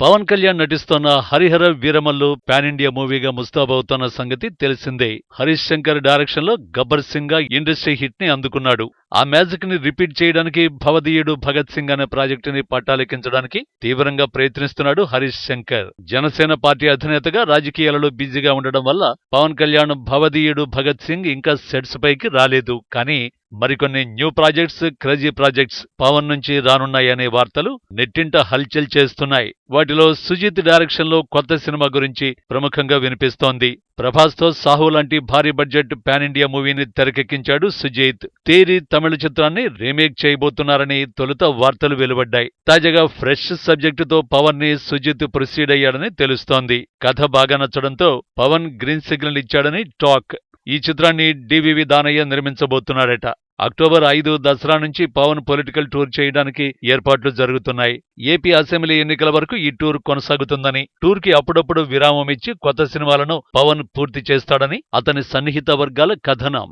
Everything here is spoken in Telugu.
పవన్ కళ్యాణ్ నటిస్తోన్న హరిహర వీరమల్లు పాన్ ఇండియా మూవీగా ముస్తాబవుతోన్న సంగతి తెలిసిందే. హరీష్ శంకర్ డైరెక్షన్లో గబ్బర్ సింగ్గా ఇండస్ట్రీ హిట్ని అందుకున్నాడు. ఆ మ్యాజిక్ని రిపీట్ చేయడానికి భవదీయుడు భగత్ సింగ్ అనే ప్రాజెక్టు ని పట్టాలెక్కించడానికి తీవ్రంగా ప్రయత్నిస్తున్నాడు హరీష్ శంకర్. జనసేన పార్టీ అధినేతగా రాజకీయాలలో బిజీగా ఉండడం వల్ల పవన్ కళ్యాణ్ భవదీయుడు భగత్ సింగ్ ఇంకా సెట్స్ పైకి రాలేదు. కానీ మరికొన్ని new projects crazy projects Pawan నుంచి రానున్నాయనే వార్తలు నెట్టింట హల్చల్ చేస్తున్నాయి. వాటిలో సుజిత్ డైరెక్షన్లో కొత్త సినిమా గురించి ప్రముఖంగా వినిపిస్తోంది. ప్రభాస్తో సాహు లాంటి భారీ బడ్జెట్ పాన్ ఇండియా మూవీని తెరకెక్కించాడు సుజీత్. తేరి తమిళ చిత్రాన్ని రీమేక్ చేయబోతున్నారని తొలుత వార్తలు వెలువడ్డాయి. తాజాగా ఫ్రెష్ సబ్జెక్టుతో పవన్ని సుజిత్ ప్రొసీడ్ అయ్యాడని తెలుస్తోంది. కథ బాగా నచ్చడంతో పవన్ గ్రీన్ సిగ్నల్ ఇచ్చాడని టాక్. ఈ చిత్రాన్ని డివివి దానయ్య నిర్మించబోతున్నాడట. అక్టోబర్ ఐదు దసరా నుంచి పవన్ పొలిటికల్ టూర్ చేయడానికి ఏర్పాట్లు జరుగుతున్నాయి. ఏపీ అసెంబ్లీ ఎన్నికల వరకు ఈ టూర్ కొనసాగుతుందని టూర్కి అప్పుడప్పుడు విరామం ఇచ్చి కొత్త సినిమాలను పవన్ పూర్తి చేస్తాడని అతని సన్నిహిత వర్గాల కథనం.